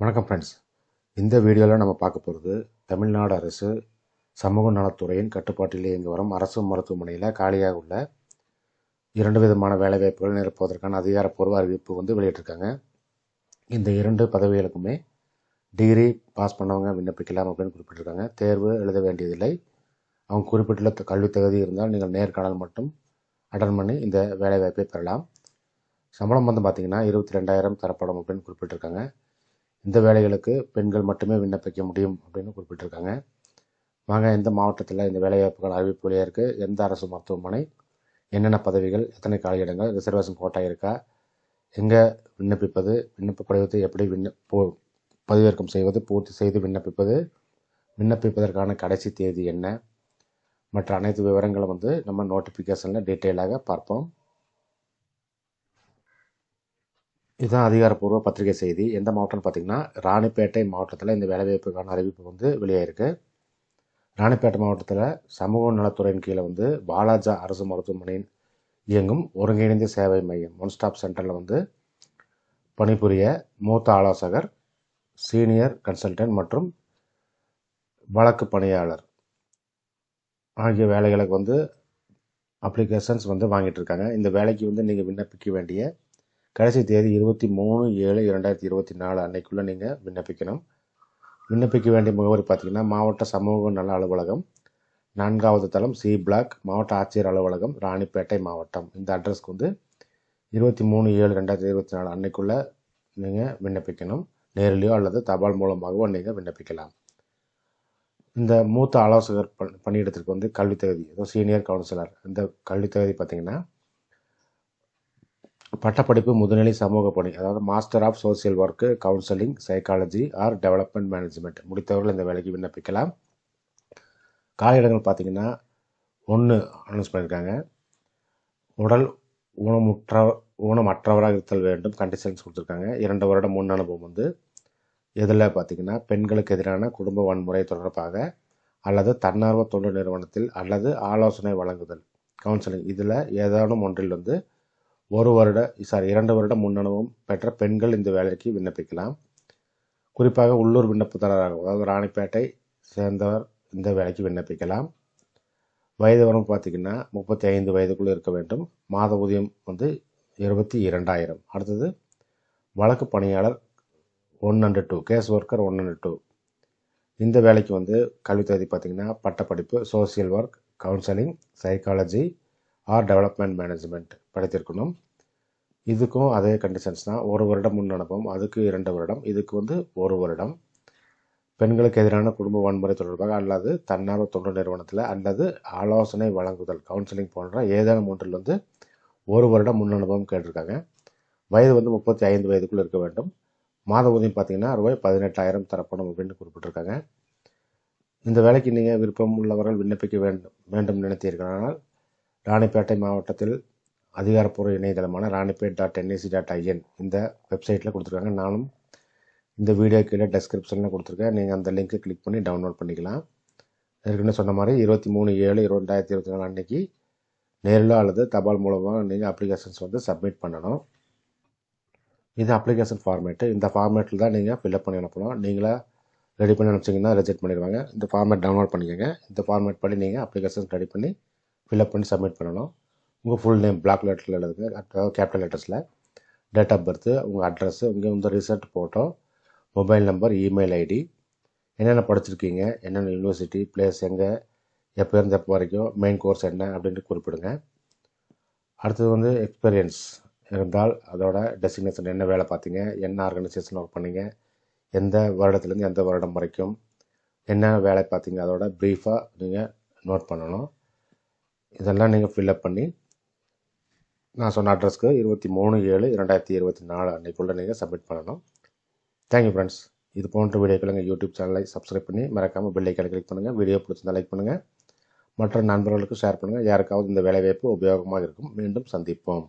வணக்கம் ஃப்ரெண்ட்ஸ் இந்த வீடியோவில் நம்ம பார்க்க போகிறது தமிழ்நாடு அரசு சமூக நலத்துறையின் கட்டுப்பாட்டில் இயங்கி வரும் அரசு மருத்துவமனையில் காலியாக உள்ள இரண்டு விதமான வேலைவாய்ப்புகள் நிரப்புவதற்கான அதிகாரப்பூர்வ அறிவிப்பு வந்து வெளியிட்டிருக்காங்க. இந்த இரண்டு பதவிகளுக்குமே டிகிரி பாஸ் பண்ணவங்க விண்ணப்பிக்கலாம் அப்படின்னு குறிப்பிட்டிருக்காங்க. தேர்வு எழுத வேண்டியதில்லை. அவங்க குறிப்பிட்டுள்ள கல்வி கல்வித் தகுதி இருந்தால் நீங்கள் நேர்காணல் மட்டும் அட்டன் பண்ணி இந்த வேலைவாய்ப்பை பெறலாம். சம்பளம் வந்து பார்த்திங்கன்னா இருபத்தி ரெண்டாயிரம் தரப்படும் அப்படின்னு குறிப்பிட்டிருக்காங்க. இந்த வேலைகளுக்கு பெண்கள் மட்டுமே விண்ணப்பிக்க முடியும் அப்படின்னு குறிப்பிட்டிருக்காங்க. வாங்க எந்த மாவட்டத்தில் இந்த வேலைவாய்ப்புகள் அறிவிப்பு வழியாக இருக்குது எந்த அரசு மருத்துவமனை? என்னென்ன பதவிகள்? எத்தனை காலியிடங்கள் ரிசர்வேஷன் கோட்டா இருக்கா? எங்கே விண்ணப்பிப்பது? விண்ணப்ப படிவத்தை எப்படி விண்ண போ பதிவிறக்கம் செய்வது? பூர்த்தி செய்து விண்ணப்பிப்பது? விண்ணப்பிப்பதற்கான கடைசி தேதி என்ன? மற்ற அனைத்து விவரங்களும் வந்து நம்ம நோட்டிஃபிகேஷனில் டீட்டெயிலாக பார்ப்போம். இதுதான் அதிகாரப்பூர்வ பத்திரிகை செய்தி. எந்த மாவட்டம்னு பார்த்தீங்கன்னா ராணிப்பேட்டை மாவட்டத்தில் இந்த வேலைவாய்ப்புக்கான அறிவிப்பு வந்து வெளியாயிருக்கு. ராணிப்பேட்டை மாவட்டத்தில் சமூக நலத்துறையின் கீழே வந்து பாலாஜா அரசு மருத்துவமனையின் இயங்கும் ஒருங்கிணைந்த சேவை மையம் ஒன் ஸ்டாப் சென்டரில் வந்து பணிபுரிய மூத்த ஆலோசகர் சீனியர் கன்சல்டன்ட் மற்றும் வழக்கு பணியாளர் ஆகிய வேலைகளுக்கு வந்து அப்ளிகேஷன்ஸ் வந்து வாங்கிட்டு இருக்காங்க. இந்த வேலைக்கு வந்து நீங்கள் விண்ணப்பிக்க வேண்டிய கடைசி தேதி இருபத்தி மூணு ஏழு இரண்டாயிரத்தி இருபத்தி நாலு அன்னைக்குள்ளே நீங்கள் விண்ணப்பிக்கணும். விண்ணப்பிக்க வேண்டிய முகவரி பார்த்தீங்கன்னா மாவட்ட சமூக நல அலுவலகம் நான்காவது தளம் சி பிளாக் மாவட்ட ஆட்சியர் அலுவலகம் ராணிப்பேட்டை மாவட்டம். இந்த அட்ரஸ்க்கு வந்து இருபத்தி மூணு ஏழு ரெண்டாயிரத்தி இருபத்தி நாலு அன்னைக்குள்ளே நீங்கள் விண்ணப்பிக்கணும். நேரிலையோ அல்லது தபால் மூலமாகவோ நீங்கள் விண்ணப்பிக்கலாம். இந்த மூத்த ஆலோசகர் பணியிடத்திற்கு வந்து கல்வித் தகுதி சீனியர் கவுன்சிலர். இந்த கல்வித் தகுதி பார்த்தீங்கன்னா பட்டப்படிப்பு முதுநிலை சமூக பணி அதாவது master of social work counselling psychology or development management முடித்தவர்கள் இந்த வேலைக்கு விண்ணப்பிக்கலாம். காலியிடங்கள் பார்த்தீங்கன்னா ஒன்று அனௌன்ஸ் பண்ணியிருக்காங்க. உடல் ஊனமுற்ற ஊனமற்றவராக இருத்தல் வேண்டும் கண்டிஷன்ஸ் கொடுத்துருக்காங்க. இரண்டு வருடம் முன் அனுபவம் வந்து. எதில் பார்த்தீங்கன்னா பெண்களுக்கு எதிரான குடும்ப வன்முறை தொடர்பாக அல்லது தன்னார்வ தொண்டு நிறுவனத்தில் அல்லது ஆலோசனை வழங்குதல் கவுன்சிலிங் இதில் ஏதேனும் ஒன்றில் வந்து ஒரு வருட சாரி இரண்டு வருடம் முன் பெற்ற பெண்கள் இந்த வேலைக்கு விண்ணப்பிக்கலாம். குறிப்பாக உள்ளூர் விண்ணப்பதாரராக அதாவது ராணிப்பேட்டை சேர்ந்தவர் இந்த வேலைக்கு விண்ணப்பிக்கலாம். வயது வரம்பு பார்த்தீங்கன்னா முப்பத்தி ஐந்து வயதுக்குள்ளே இருக்க வேண்டும். மாத ஊதியம் வந்து இருபத்தி இரண்டாயிரம். அடுத்தது வழக்கு பணியாளர் one hundred two case worker one hundred two. இந்த வேலைக்கு வந்து கல்வித் பார்த்திங்கன்னா பட்டப்படிப்பு social work counselling psychology or development management படித்திருக்கணும். இதுக்கும் அதே கண்டிஷன்ஸ் தான். ஒரு வருடம் முன் அனுபவம் அதுக்கு இரண்டு வருடம் இதுக்கு வந்து ஒரு வருடம். பெண்களுக்கு எதிரான குடும்ப வன்முறை தொடர்பாக அல்லது தன்னார்வ தொண்டு நிறுவனத்தில் அல்லது ஆலோசனை வழங்குதல் கவுன்சிலிங் போன்ற ஏதேனும் ஒன்றில் வந்து ஒரு வருடம் முன் அனுபவம் கேட்டிருக்காங்க. வயது வந்து முப்பத்தி ஐந்து வயதுக்குள் இருக்க வேண்டும். மாத ஊதியம் பார்த்தீங்கன்னா ரூபாய் பதினெட்டாயிரம் தரப்படும் அப்படின்னு குறிப்பிட்டிருக்காங்க. இந்த வேலைக்கு நீங்கள் விருப்பம் உள்ளவர்கள் விண்ணப்பிக்க வேண்டும் வேண்டும் நினைத்தீர்களானால் ராணிப்பேட்டை மாவட்டத்தில் அதிகாரப்பூர்வ இணையதளமான Ranipet dot NIC dot IN இந்த வெப்சைட்டில் கொடுத்துருக்காங்க. நானும் இந்த வீடியோ கீழே டெஸ்கிரிப்ஷனில் கொடுத்துருக்கேன். நீங்கள் அந்த லிங்க்கை கிளிக் பண்ணி டவுன்லோட் பண்ணிக்கலாம். ஏற்கனவே சொன்ன மாதிரி இருபத்தி மூணு ஏழு ரெண்டாயிரத்தி இருபத்தி நாலு அன்னைக்கு நேரில் அல்லது தபால் மூலமாக நீங்கள் அப்ளிகேஷன்ஸ் வந்து சப்மிட் பண்ணணும். இது அப்ளிகேஷன் ஃபார்மேட்டு இந்த ஃபார்மேட்டில் தான் நீங்கள் ஃபில்அப் பண்ணி அனுப்பணும். நீங்களா ரெடி பண்ணி அனுப்பிச்சிங்கன்னா ரிஜெக்ட் பண்ணிடுவாங்க. இந்த ஃபார்மேட் டவுன்லோட் பண்ணிக்கோங்க. இந்த ஃபார்மேட் படி நீங்கள் அப்ளிகேஷன் ரெடி பண்ணி ஃபில்அப் பண்ணி சப்மிட் பண்ணணும். உங்கள் ஃபுல் நேம் பிளாக் லெட்டரில் எழுதுங்க. அதாவது கேபிட்டல் லெட்டர்ஸில் டேட் ஆஃப் பர்த்து உங்கள் அட்ரஸ்ஸு உங்கள் வந்து result photo mobile number email ID என்னென்ன படிச்சிருக்கீங்க? என்னென்ன யூனிவர்சிட்டி பிளேஸ் எங்கே? எப்போ இருந்து எப்போ வரைக்கும்? மெயின் கோர்ஸ் என்ன? அப்படின்ட்டு குறிப்பிடுங்க. அடுத்தது வந்து எக்ஸ்பீரியன்ஸ் இருந்தால் அதோட டெஸ்டினேஷன் என்ன வேலை பார்த்தீங்க? என்ன ஆர்கனைசேஷன் ஒர்க் பண்ணீங்க? எந்த வருடத்துலேருந்து எந்த வருடம் வரைக்கும்? என்ன வேலை பார்த்தீங்க? அதோட ப்ரீஃபாக நீங்கள் நோட் பண்ணணும். இதெல்லாம் நீங்கள் ஃபில்அப் பண்ணி நான் சொன்ன அட்ரஸ்க்கு இருபத்தி மூணு ஏழு இரண்டாயிரத்தி இருபத்தி நாலு அன்னைக்குள்ளே நீங்கள் சப்மிட் பண்ணணும். தேங்க்யூ ஃப்ரெண்ட்ஸ் இது போன்ற வீடியோக்கள் எங்கள் யூடியூப் சேனலை சப்ஸ்கிரைப் பண்ணி மறக்காமல் பெல் கிளிக் பண்ணுங்கள் வீடியோ பிடிச்சிருந்தா லைக் பண்ணுங்கள் மற்ற நண்பர்களுக்கு ஷேர் பண்ணுங்கள் யாருக்காவது இந்த வேலைவாய்ப்பு உபயோகமாக இருக்கும். மீண்டும் சந்திப்போம்.